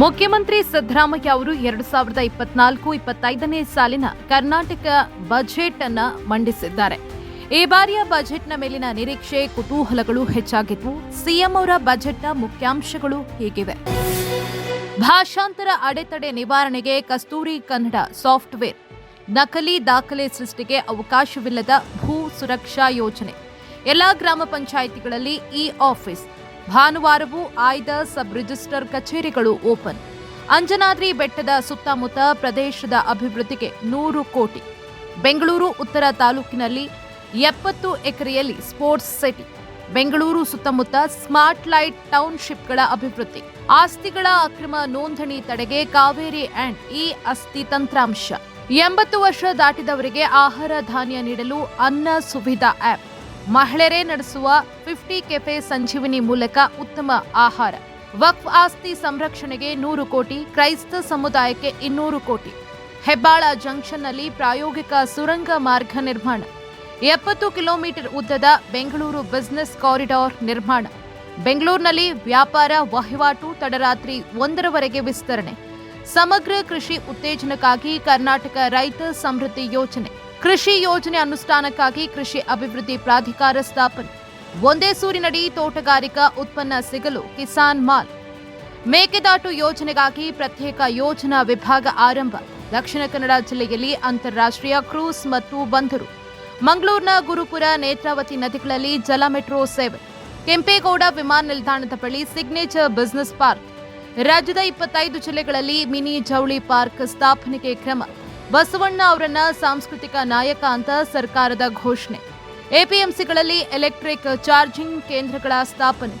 ಮುಖ್ಯಮಂತ್ರಿ ಸಿದ್ದರಾಮಯ್ಯ ಅವರು ಎರಡು ಸಾವಿರದ ಇಪ್ಪತ್ನಾಲ್ಕು ಇಪ್ಪತ್ತೈದನೇ ಸಾಲಿನ ಕರ್ನಾಟಕ ಬಜೆಟ್ ಅನ್ನು ಮಂಡಿಸಿದ್ದಾರೆ. ಈ ಬಾರಿಯ ಬಜೆಟ್ನ ಮೇಲಿನ ನಿರೀಕ್ಷೆ, ಕುತೂಹಲಗಳು ಹೆಚ್ಚಾಗಿದ್ವು ಸಿಎಂ ಅವರ ಬಜೆಟ್ನ ಮುಖ್ಯಾಂಶಗಳು ಹೀಗಿವೆ. ಭಾಷಾಂತರ ಅಡೆತಡೆ ನಿವಾರಣೆಗೆ ಕಸ್ತೂರಿ ಕನ್ನಡ ಸಾಫ್ಟ್ವೇರ್ ನಕಲಿ ದಾಖಲೆ ಸೃಷ್ಟಿಗೆ ಅವಕಾಶವಿಲ್ಲದ ಭೂ ಸುರಕ್ಷಾ ಯೋಜನೆ. ಎಲ್ಲಾ ಗ್ರಾಮ ಪಂಚಾಯಿತಿಗಳಲ್ಲಿ ಇ ಆಫೀಸ್ ಭಾನುವಾರವೂ ಆಯ್ದ ಸಬ್ ರಿಜಿಸ್ಟರ್ ಕಚೇರಿಗಳು ಓಪನ್. ಅಂಜನಾದ್ರಿ ಬೆಟ್ಟದ ಸುತ್ತಮುತ್ತ ಪ್ರದೇಶದ ಅಭಿವೃದ್ಧಿಗೆ ನೂರು ಕೋಟಿ. ಬೆಂಗಳೂರು ಉತ್ತರ ತಾಲೂಕಿನಲ್ಲಿ ಎಪ್ಪತ್ತು ಎಕರೆಯಲ್ಲಿ ಸ್ಪೋರ್ಟ್ಸ್ ಸಿಟಿ. ಬೆಂಗಳೂರು ಸುತ್ತಮುತ್ತ ಸ್ಮಾರ್ಟ್ ಲೈಟ್ ಟೌನ್ಶಿಪ್ಗಳ ಅಭಿವೃದ್ಧಿ. ಆಸ್ತಿಗಳ ಅಕ್ರಮ ನೋಂದಣಿ ತಡೆಗೆ ಕಾವೇರಿ ಅಂಡ್ ಇ ಅಸ್ತಿ ತಂತ್ರಾಂಶ. ಎಂಬತ್ತು ವರ್ಷ ದಾಟಿದವರಿಗೆ ಆಹಾರ ಧಾನ್ಯ ನೀಡಲು ಅನ್ನ ಸುವಿಧಾ ಆಪ್ ಮಹಿಳೆಯರೇ ನಡೆಸುವ ಫಿಫ್ಟಿ ಕೆಫೆ ಸಂಜೀವಿನಿ ಮೂಲಕ ಉತ್ತಮ ಆಹಾರ. ವಕ್ಫ್ ಆಸ್ತಿ ಸಂರಕ್ಷಣೆಗೆ ನೂರು ಕೋಟಿ, ಕ್ರೈಸ್ತ ಸಮುದಾಯಕ್ಕೆ ಇನ್ನೂರು ಕೋಟಿ. ಹೆಬ್ಬಾಳ ಜಂಕ್ಷನ್ನಲ್ಲಿ ಪ್ರಾಯೋಗಿಕ ಸುರಂಗ ಮಾರ್ಗ ನಿರ್ಮಾಣ. ಎಪ್ಪತ್ತು ಕಿಲೋಮೀಟರ್ ಉದ್ದದ ಬೆಂಗಳೂರು ಬಿಸಿನೆಸ್ ಕಾರಿಡಾರ್ ನಿರ್ಮಾಣ. ಬೆಂಗಳೂರಿನಲ್ಲಿ ವ್ಯಾಪಾರ ವಹಿವಾಟು ತಡರಾತ್ರಿ ಒಂದರವರೆಗೆ ವಿಸ್ತರಣೆ. ಸಮಗ್ರ ಕೃಷಿ ಉತ್ತೇಜನಕ್ಕಾಗಿ ಕರ್ನಾಟಕ ರೈತ ಸಮೃದ್ಧಿ ಯೋಜನೆ. ಕೃಷಿ ಯೋಜನೆ ಅನುಷ್ಠಾನಕ್ಕಾಗಿ ಕೃಷಿ ಅಭಿವೃದ್ಧಿ ಪ್ರಾಧಿಕಾರ ಸ್ಥಾಪನೆ. ಒಂದೇ ಸೂರಿನಡಿ ತೋಟಗಾರಿಕಾ ಉತ್ಪನ್ನ ಸಿಗಲು ಕಿಸಾನ್ ಮಾಲ್. ಮೇಕೆದಾಟು ಯೋಜನೆಗಾಗಿ ಪ್ರತ್ಯೇಕ ಯೋಜನಾ ವಿಭಾಗ ಆರಂಭ. ದಕ್ಷಿಣ ಕನ್ನಡ ಜಿಲ್ಲೆಯಲ್ಲಿ ಅಂತಾರಾಷ್ಟ್ರೀಯ ಕ್ರೂಸ್ ಮತ್ತು ಬಂದರು. ಮಂಗಳೂರಿನ ಗುರುಪುರ ನೇತ್ರಾವತಿ ನದಿಗಳಲ್ಲಿ ಜಲ ಮೆಟ್ರೋ ಸೇವೆ. ಕೆಂಪೇಗೌಡ ವಿಮಾನ ನಿಲ್ದಾಣದ ಬಳಿ ಸಿಗ್ನೇಚರ್ ಬಿಸಿನೆಸ್ ಪಾರ್ಕ್. ರಾಜ್ಯದ ಇಪ್ಪತ್ತೈದು ಜಿಲ್ಲೆಗಳಲ್ಲಿ ಮಿನಿ ಜವಳಿ ಪಾರ್ಕ್ ಸ್ಥಾಪನೆಗೆ ಕ್ರಮ. ಬಸವಣ್ಣ ಅವರನ್ನ ಸಾಂಸ್ಕೃತಿಕ ನಾಯಕ ಅಂತ ಸರ್ಕಾರದ ಘೋಷಣೆ. ಎಪಿಎಂಸಿಗಳಲ್ಲಿ ಎಲೆಕ್ಟ್ರಿಕ್ ಚಾರ್ಜಿಂಗ್ ಕೇಂದ್ರಗಳ ಸ್ಥಾಪನೆ.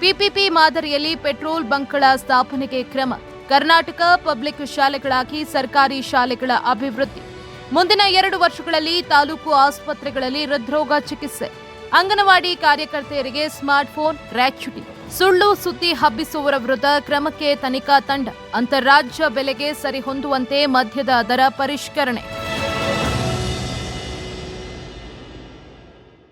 ಪಿಪಿಪಿ ಮಾದರಿಯಲ್ಲಿ ಪೆಟ್ರೋಲ್ ಬಂಕ್ಗಳ ಸ್ಥಾಪನೆಗೆ ಕ್ರಮ. ಕರ್ನಾಟಕ ಪಬ್ಲಿಕ್ ಶಾಲೆಗಳಾಗಿ ಸರ್ಕಾರಿ ಶಾಲೆಗಳ ಅಭಿವೃದ್ಧಿ. ಮುಂದಿನ ಎರಡು ವರ್ಷಗಳಲ್ಲಿ ತಾಲೂಕು ಆಸ್ಪತ್ರೆಗಳಲ್ಲಿ ಹೃದ್ರೋಗ ಚಿಕಿತ್ಸೆ. ಅಂಗನವಾಡಿ ಕಾರ್ಯಕರ್ತೆಯರಿಗೆ ಸ್ಮಾರ್ಟ್ಫೋನ್ ರ್ಯಾಚ್ಯುಟಿ ಸುಳ್ಳು ಸುದ್ದಿ ಹಬ್ಬಿಸುವವರ ವಿರುದ್ಧ ಕ್ರಮಕ್ಕೆ ತನಿಖಾ ತಂಡ. ಅಂತಾರಾಜ್ಯ ಬೆಲೆಗೆ ಸರಿಹೊಂದುವಂತೆ ಮದ್ಯದ ದರ ಪರಿಷ್ಕರಣೆ.